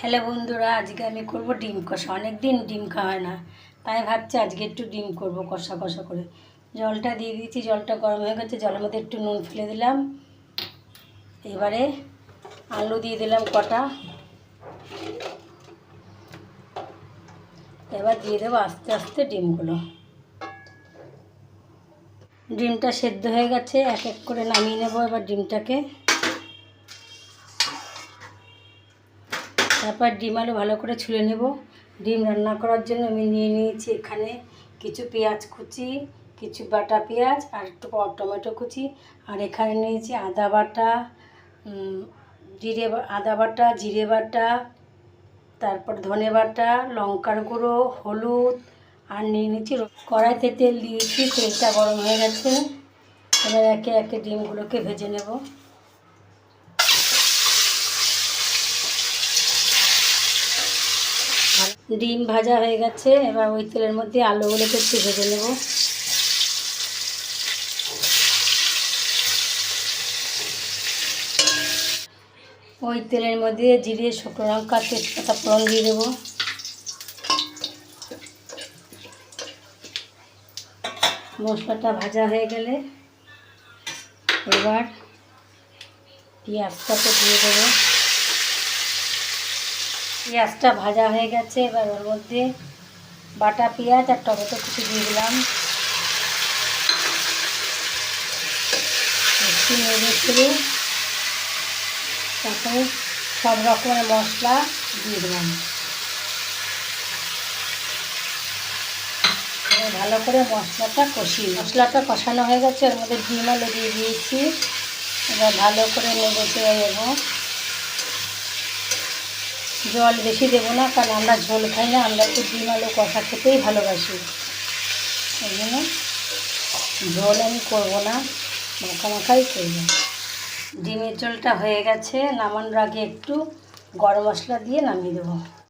Hello বন্ধুরা, আজকে আমি করব ডিম কষা। অনেক দিন ডিম খাওয়া না, তাই ভাবছি আজকে একটু ডিম করব কষা কষা করে। জলটা দিয়ে দিয়েছি, জলটা গরম হয়ে গেছে, জলের মধ্যে একটু নুন ফেলে দিলাম। এবারে আলু দিয়ে দিলাম কটা। এবার দিয়ে দেবো আস্তে আস্তে ডিমগুলো। ডিমটা সেদ্ধ হয়ে গেছে, এক এক করে নামিয়ে নেব এবার ডিমটাকে। তারপর ডিম আলু ভালো করে ছুলে নেব। ডিম রান্না করার জন্য আমি নিয়ে নিয়েছি এখানে কিছু পেঁয়াজ কুচি, কিছু বাটা পেঁয়াজ আর একটু টমেটো কুচি। আর এখানে নিয়েছি আদা বাটা জিরে আদা বাটা, জিরে বাটা, তারপর ধনে বাটা, লঙ্কার গুঁড়ো, হলুদ আর নিয়ে নিয়েছি র- কড়াইতে তেল দিয়েছি, তেলটা গরম হয়ে গেছে। এবার একে একে ডিমগুলোকে ভেজে নেব। ডিম ভাজা হয়ে গেছে, এবার ওই তেলের মধ্যে আলুগুলোকে একটু ভেজে নেব। ওই তেলের মধ্যে জিরে, শুকনো লঙ্কা, তেজপাতা ফোড়ন দিয়ে দেবো। মশলাটা ভাজা হয়ে গেলে এবার পেঁয়াজটাকে দিয়ে দেবো। পেঁয়াজটা ভাজা হয়ে গেছে, এবার ওর মধ্যে বাটা পেঁয়াজ আর টমেটো কুচি দিয়ে দিলাম। তারপরে সব রকমের মশলা দিয়ে দিলাম। ভালো করে মশলাটা কষি মশলাটা কষানো হয়ে গেছে ওর মধ্যে ডিম আলু দিয়ে দিয়েছি। এবার ভালো করে নেড়ে চেড়ে নেব। জল বেশি দেবো না, কারণ আমরা ঝোল খাই না, আমরা তো ডিম আলু কষা খেতেই ভালোবাসি। ওই জন্য ঝোল আমি করব না, মাখা মাখাই করব। ডিমের ঝোলটা হয়ে গেছে, নামানোর আগে একটু গরম মশলা দিয়ে নামিয়ে দেবো।